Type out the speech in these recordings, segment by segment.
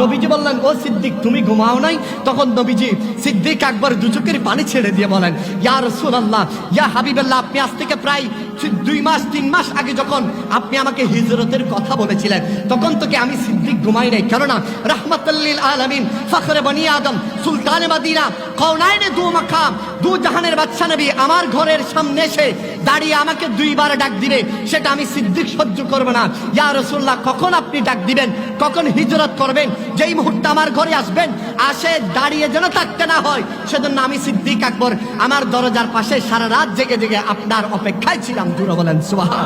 নবীজি বললেন, ও সিদ্দিক, তুমি ঘুমাও নাই? তখন নবীজি সিদ্দিক আকবর দু চোখের পানি ছেড়ে দিয়ে বলেন, ইয়া রসুলাল্লাহ, ইয়া হাবিবাল্লাহ, আপনি আজ থেকে প্রায় দুই মাস, তিন মাস আগে যখন আপনি আমাকে হিজরতের কথা বলেছিলেন, তখন থেকে আমি সিদ্দিক ঘুমাই নাই। কেননা রাহমাতাল্লিল আলামিন, ফখরে বনি আদম, সুলতানে মাদিনা, কওনাইনে দু মাকাম দু জাহানের বাদশা নবী আমার ঘরের সামনে এসে দাঁড়িয়ে আমাকে দুইবার ডাক দিবে, সেটা আমি সিদ্দিক সহ্য করব না। ইয়া রসুল্লাহ কখন আপনি ডাক দিবেন? কখন হিজরত করবেন? যেই মুহূর্তে আমার ঘরে আসবেন, আসে দাঁড়িয়ে যেন থাকতে না হয়, সেজন্য আমি সিদ্দিক আকবর, আমার দরজার পাশে সারা রাত জেগে জেগে আপনার অপেক্ষায় ছিলাম। দূর বলেন সুবহান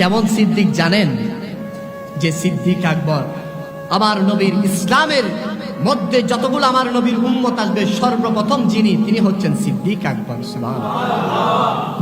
কেমন সিদ্দিক জানেন যে সিদ্দিক আকবর আমার নবীর ইসলামের মধ্যে যতগুলো আমার নবীর উম্মত আসবে, সর্বপ্রথম যিনি, তিনি হচ্ছেন সিদ্দিক আকবর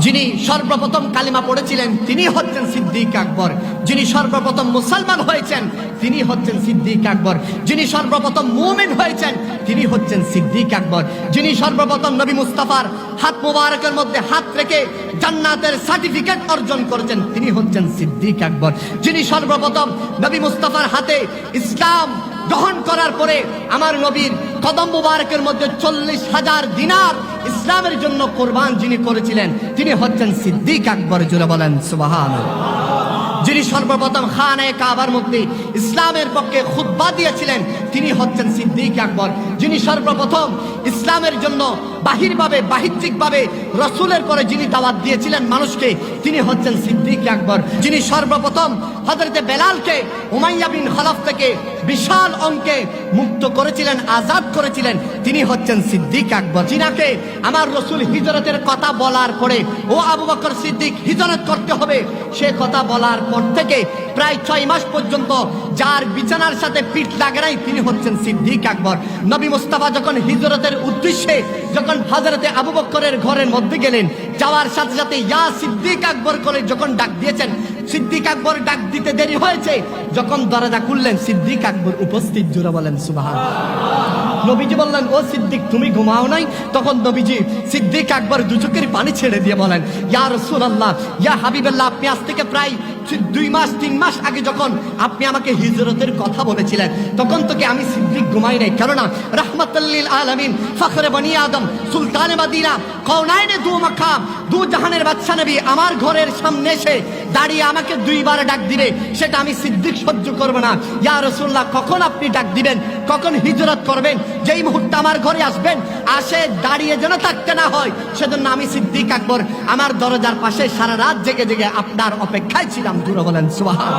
যিনি সর্বপ্রথম কালিমা পড়েছিলেন, তিনি হচ্ছেন সিদ্দিক আকবর। যিনি সর্বপ্রথম মুসলমান হয়েছেন, তিনি হচ্ছেন সিদ্দিক আকবর। যিনি সর্বপ্রথম মুমিন হয়েছেন, তিনি হচ্ছেন সিদ্দিক আকবর। যিনি সর্বপ্রথম নবী মুস্তাফার হাত মুবারকের মধ্যে হাত রেখে জান্নাতের সার্টিফিকেট অর্জন করেছেন, তিনি হচ্ছেন সিদ্দিক আকবর। যিনি সর্বপ্রথম নবী মুস্তাফার হাতে ইসলাম গ্রহণ করার পরে আমার নবীর কদম মুবারকের মধ্যে চল্লিশ হাজার দিনার ইসলামের জন্য কোরবান যিনি করেছিলেন, তিনি হচ্ছেন সিদ্দিক আকবর জুড়ে বলেন সুবাহান যিনি সর্বপ্রথম খানে কাবার মধ্যে ইসলামের পক্ষে খুদ্া দিয়েছিলেন তিনি হচ্ছেন সিদ্দিক আকবর, যিনি সর্বপ্রথম ইসলামের জন্য বাহিরভাবে, বাহিত্যিকভাবে রসুলের পরে যিনি দাওয়াত দিয়েছিলেন মানুষকে, তিনি হচ্ছেন সিদ্দিক আকবর, যিনি সর্বপ্রথম হজরতে বেলালকে উমাইয়া বিন খলফ থেকে বিশাল অঙ্কে মুক্ত করেছিলেন, আজাদ করেছিলেন, তিনি হচ্ছেন সিদ্দিক আকবর। যিনাকে আমার রসুল হিজরতের কথা বলার পরে, ও আবু বকর সিদ্দিক হিজরত করতে হবে, সে কথা বলার পর থেকে প্রায় ছয় মাস পর্যন্ত যার বিছানার সাথে পিঠ লাগে নাই তিনি হচ্ছেন সিদ্দিক আকবর। নবী মুস্তাফা যখন হিজরতের উদ্দেশ্যে যখন হজরতে আবু বক্করের ঘরের মধ্যে গেলেন, যাওয়ার সাথে সাথে ইয়া সিদ্দিক আকবর করে যখন ডাক দিয়েছেন, সিদ্দিক আকবর ডাক দিতে দেরি হয়েছে, যখন দরজা খুললেন, সিদ্দিক আকবর উপস্থিত জুড়ে বলেন সুবাহ নবীজি বললেন, ও সিদ্দিক, তুমি ঘুমাও নাই? তখন নবীজি সিদ্দিক আকবর দু চোখের পানি ছেড়ে দিয়ে বলেন, ইয়া রসুলাল্লাহ, ইয়া হাবিবাল্লাহ, আপনি আজ থেকে প্রায় দুই মাস, তিন মাস আগে যখন আপনি আমাকে হিজরতের কথা বলেছিলেন, তখন তোকে আমি সিদ্দিক ঘুমাই নাই। কেননা রাহমাতাল্লিল আলামিন, ফখরে বনি আদম, সুলতানে মাদিনা, কওনাইনে দু মাকাম, দু জাহানের বাদশা নবী আমার ঘরের সামনে এসে দাঁড়িয়ে আমাকে দুইবার ডাক দিবে, সেটা আমি সিদ্দিক সহ্য করব না। ইয়া রসুল্লাহ কখন আপনি ডাক দিবেন? কখন হিজরত করবেন? যেই মুহূর্তে আমার ঘরে আসবেন, আসে দাঁড়িয়ে যেন থাকতে না হয়, সেজন্য আমি সিদ্দিক আকবর, আমার দরজার পাশে সারা রাত জেগে জেগে আপনার অপেক্ষায় ছিলাম। দূর বলেন, সুবহান।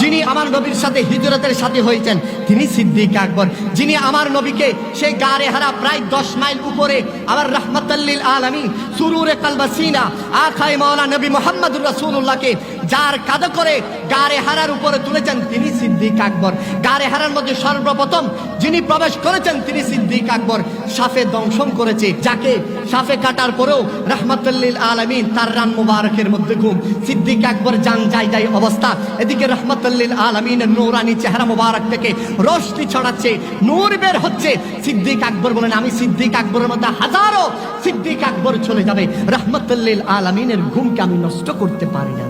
যিনি আমার নবীর সাথে হিজরতের সাথে হয়েছেন, তিনি সিদ্দিক আকবর। যিনি আমার নবীকে সেই গারে হারা প্রায় দশ মাইল উপরে আমার রহমতাল্লিল আলমী সুরুরে কালবাসিনা আখাই মাওলা নবী মোহাম্মদুর রাসূলুল্লাহকে যার কাঁধে করে গারে হারার উপরে তুলেছেন, তিনি সিদ্দিক আকবর। গারে হারার মধ্যে সর্বপ্রথম যিনি প্রবেশ করেছেন, তিনি সিদ্দিক আকবর। সাফে দংশন করেছে, যাকে সাফে কাটার পরেও রহমতুল্লিল আলমিন তার রান মুবারকের মধ্যে ঘুম। সিদ্দিক আকবর যান যাই যাই অবস্থা। এদিকে রহমতুল্লিল আলমিনের নৌরানি চেহারা মুবারক থেকে রশ্মি ছড়াচ্ছে, নূর বের হচ্ছে। সিদ্দিক আকবর বলেন, আমি সিদ্দিক আকবরের মধ্যে হাজারো সিদ্দিক আকবর চলে যাবে। রহমতুল্লিল আলমিনের ঘুমকে আমি নষ্ট করতে পারি না।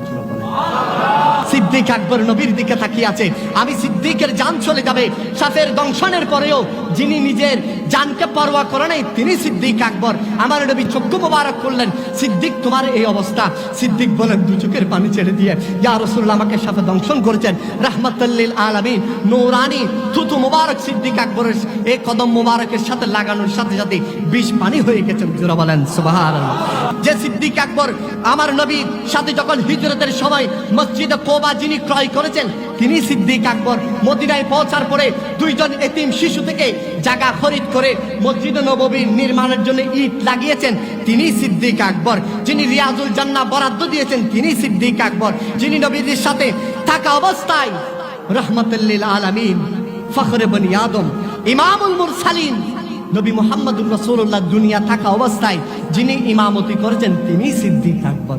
সিদ্দিক আকবর নবীর দিকে তাকিয়ে আছে। আমি সিদ্দিকের জান চলে যাবে। সাফের দংশনের পরেও যিনি নিজের জানকে পরোয়া করে নাই, তিনি সিদ্দিক আকবর। আমার নবী চক্ষু মোবারক করলেন। সিদ্দিক, তোমার এই অবস্থা। সিদ্দিক বলেন, দু চোখের পানি ছেড়ে দিয়ে। ইয়া রসুল্লাহ আমাকে সাথে দংশন করেছেন। রাহমাতাল্লিল আলামিন। নৌরানি, থুতু মোবারক সিদ্দিক আকবরের এই কদম মোবারকের সাথে লাগানোর সাথে সাথে বিষ পানি হয়ে গেছে। জোরা বলেন, সুবহানাল্লাহ। যে সিদ্দিক আকবর, আমার নবীর সাথে যখন হিজরতের সময় মসজিদে কোবা যিনি ক্রয় করেছেন, তিনি সিদ্দিক আকবর মদিনায় পৌঁছার পরে দুইজন এতিম শিশু থেকে জায়গা খরিদ করে মসজিদ নববীর নির্মাণের জন্য ইট লাগিয়েছেন, তিনি সিদ্দিক আকবর। যিনি রিয়াজুল জান্না বরাদ্দ দিয়েছেন, তিনি সিদ্দিক আকবর। যিনি নবীদের সাথে থাকা অবস্থায়, রহমতুল্লিল আলামিন, ফখরে বনি আদম, ইমামুল মুরসালিন নবী মোহাম্মদুর রসুল্লাহ দুনিয়া থাকা অবস্থায় যিনি ইমামতি করেছেন, তিনি সিদ্দিক আকবর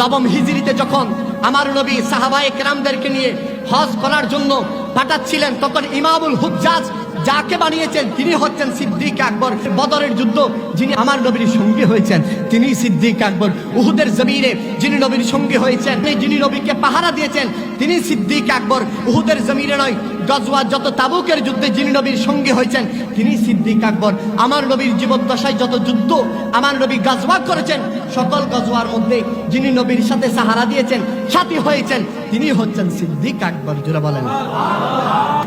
নবম হিজরিতে যখন আমার নবী সাহাবায়ে কেরামদেরকে নিয়ে হজ করার জন্য পাঠাচ্ছিলেন, তখন ইমামুল হুজ্জাজ যাকে বানিয়েছেন, তিনি হচ্ছেন সিদ্দিক আকবর। বদরের যুদ্ধ, যিনি আমার নবীর সঙ্গী হয়েছেন, তিনি সিদ্দিক আকবর। উহুদের জমিনে যিনি নবীর সঙ্গী হয়েছেন, যিনি নবীকে পাহারা দিয়েছেন, তিনি সিদ্দিক আকবর। উহুদের জমিনে নয়, গজওয়া যত তাবুকের যুদ্ধে যিনি নবীর সঙ্গে হয়েছেন, তিনি সিদ্দিক আকবর। আমার নবীর জীবদ্দশায় যত যুদ্ধ আমার নবী গজওয়া করেছেন, সকল গজওয়ার মধ্যে যিনি নবীর সাথে সাহারা দিয়েছেন, সাথী হয়েছেন, তিনি হচ্ছেন সিদ্দিক আকবর। জুড়ে বলেন।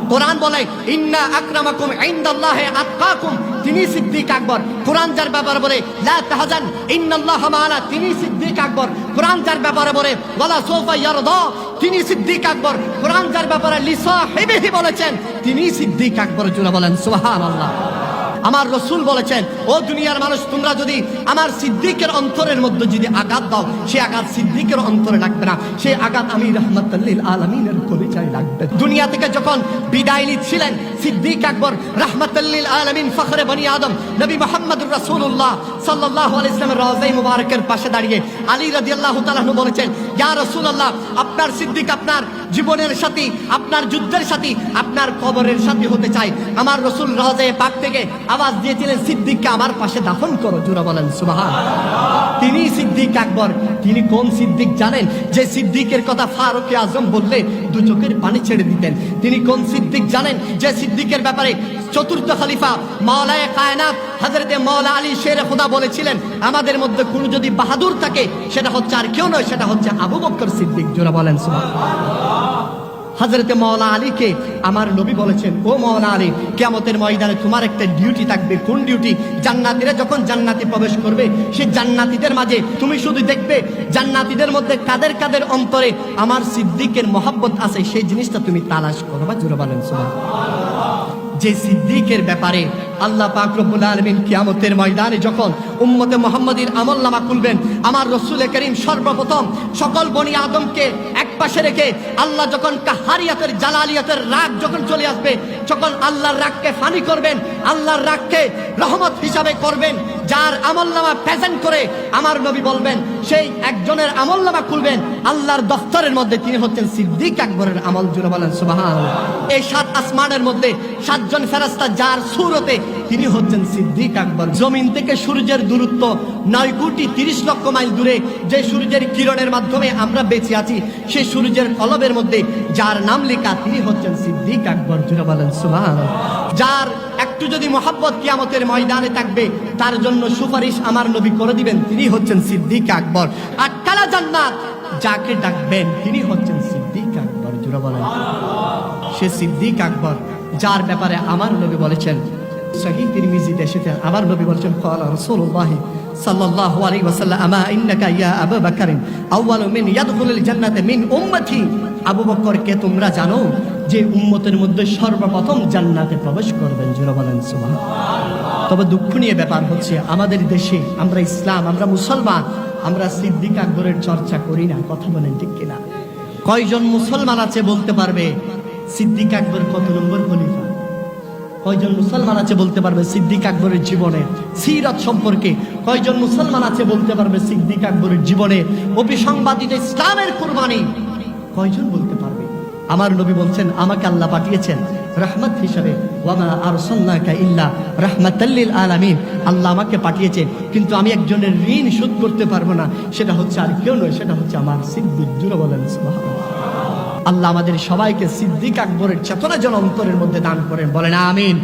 কোরআন বলে, ইন্না আকরামাকুম ইনদাল্লাহি আতকাকুম। তিনি সিদ্দিক আকবর। কোরআন যার ব্যাপারে বলে, লা তাহজান, ইন্নাল্লাহ মানা তিনি সিদ্দিক আকবর। কোরআন যার ব্যাপারে বলে, ওয়ালা সোফা ইয়ারদা। তিনি সিদ্দিক আকবর। কোরআন যার ব্যাপারে লিসাহিবিহি বলেছেন, তিনি সিদ্দিক আকবর জুড়ে বলেন, সুবহানাল্লাহ। আমার রসুল বলেছেন, ও দুনিয়ার মানুষ, তোমরা যদি আমার সিদ্দিকের অন্তরের মধ্যে যদি আঘাত দাও, সে আঘাত সিদ্দিকের অন্তরে লাগবে না। সেই আঘাত আমি রহমতুল্লিল আলমিনের কলিচায় লাগবে। দুনিয়া থেকে যখন বিদায় নিচ্ছিলেন, সিদ্দিক আকবর রহমতুল্লিল আলমিন ফখরে বনি আদম, নবী মোহাম্মদুর রাসূলুল্লাহ সাল্লাল্লাহু আলাইহি ইসলামের রওজায়ে মুবারকের পাশে দাঁড়িয়ে আলী রাদিয়াল্লাহু তাআলা বলেছেন, ইয়া আল্লাহ আপনার সিদ্দিক আপনার জীবনের সাথী, আপনার যুদ্ধের সাথী, আপনার কবরের সাথী হতে চাই। আমার রসুল রওজায়ে পাক থেকে আওয়াজ দিয়েছিলেন, সিদ্দিককে আমার পাশে দাফন করো। জোরা বলেন, সুবহান তিনি সিদ্দিক আকবর। তিনি কোন সিদ্দিক জানেন? যে সিদ্দিকের কথা ফারুক আজম বললে দু চোখের পানি ছেড়ে দিতেন। তিনি কোন সিদ্দিক জানেন? যে সিদ্দিকের ব্যাপারে চতুর্থ খলিফা মাওলায়ে কায়নাত হযরতে মাওলা আলী শের খোদা বলেছিলেন, আমাদের মধ্যে কোনো যদি বাহাদুর থাকে, সেটা হচ্ছে আর কেউ নয়, সেটা হচ্ছে আবু বকর সিদ্দিক। জোরা বলেন, সুবহান হজরতে মৌলা আলীকে আমার নবী বলেছেন, ও মৌলা আলী কেমতের ময়দানে তোমার একটা ডিউটি থাকবে। কোন ডিউটি জান্নাতিরা যখন জান্নাতি প্রবেশ করবে, সে জান্নাতিদের মাঝে তুমি শুধু দেখবে, জান্নাতিদের মধ্যে কাদের কাদের অন্তরে আমার সিদ্দিকের মহাব্বত আছে, সেই জিনিসটা তুমি তালাশ করো বা জোরে যে সিদ্দিকের ব্যাপারে আল্লাহ পাক রব্বুল আলামিন কিয়ামতের ময়দানে যখন উম্মতে মুহাম্মাদির আমলনামা খুলবেন, আমার রসুল করিম সর্বপ্রথম সকল বনি আদমকে এক পাশে রেখে আল্লাহ যখন কাহারিয়াতের, জালালিয়াতের রাগ যখন চলে আসবে, যখন আল্লাহর রাগকে ফানি করবেন, আল্লাহর রাগকে রহমত হিসাবে করবেন, যার আমলনামা প্রেজেন্ট করে আমার নবী বলবেন, সেই একজনের আমল নামা খুলবেন, আল্লাহর দফতরের মধ্যে তিনি হচ্ছেন সিদ্দিক আকবরের আমল জুড়ে বলেন সুবাহান এই সাত আসমানের মধ্যে সাতজন ফেরাস্তা যার সুরতে তিনি হচ্ছেন সিদ্দিক আকবর। জমিন থেকে সূর্যের দূরত্ব নয় কোটি তিরিশ লক্ষ মাইল দূরে। যে সূর্যের কিরণের মাধ্যমে আমরা বেঁচে আছি সেই সূর্যের কলবের মধ্যে যার নাম লেখা তিনি হচ্ছেন সিদ্দিক আকবর। জুড়ে বলেন, সুবাহান। যার একটু যদি মোহাব্বত কিয়ামতের ময়দানে থাকবে, তার জন্য সুপারিশ আমার নবী করে দিবেন। তিনি হচ্ছেন সিদ্দিক আকবর। আর কালা জান্নাত যাকে ডাকবেন, তিনি হচ্ছেন সিদ্দিক আকবর। জুড়ে বলেন, সে সিদ্দিক আকবর, যার ব্যাপারে আমার নবী বলেছেন সহি তিরমিজিতে এসেছে। নবী বলছেন কল আলাইহি ওয়াসাল্লাম, আমা ইন্নাকা ইয়া আবু বকর, আউয়ালু মিন ইয়াদখুলুল জান্নাতে মিন উম্মতি। আবু তোমরা জানো যে উম্মতের মধ্যে সর্বপ্রথম জান্নাতে প্রবেশ করবেন? জোরা বলেন তবে দুঃখ নিয়ে ব্যাপার হচ্ছে, আমাদের দেশে আমরা ইসলাম, আমরা মুসলমান, আমরা সিদ্দিক আকবরের চর্চা করি না। কথা বলেন ঠিক কিনা? কয়জন মুসলমান আছে বলতে পারবে, সিদ্দিক আকবর কত নম্বর খলিফা? কয়জন মুসলমান আছে বলতে পারবে সিদ্দিক আকবরের জীবনে? সিরাত সম্পর্কে কয়জন মুসলমান আছে বলতে পারবে সিদ্দিক আকবরের জীবনে? অভিসংবাদিত ইসলামের কুরবানি কয়জন বলতে পারবে? আমার নবী বলছেন, আমাকে আল্লাহ পাঠিয়েছেন রহমত হিসাবে। ওয়ামা আরসালনাকা ইল্লা রাহমাতাল্লিল আলামিন। আল্লাহ আমাকে পাঠিয়েছেন, কিন্তু আমি একজনের ঋণ শোধ করতে পারব না। সেটা হচ্ছে আর কেউ নয়, সেটা হচ্ছে আমার সিদ্দিক। জুড়ে বলেন, সুবহানাল্লাহ। আল্লাহ আমাদের সবাইকে সিদ্দিক আকবরের চেতনা যেন অন্তরের মধ্যে দান করেন। বলেন আমিন।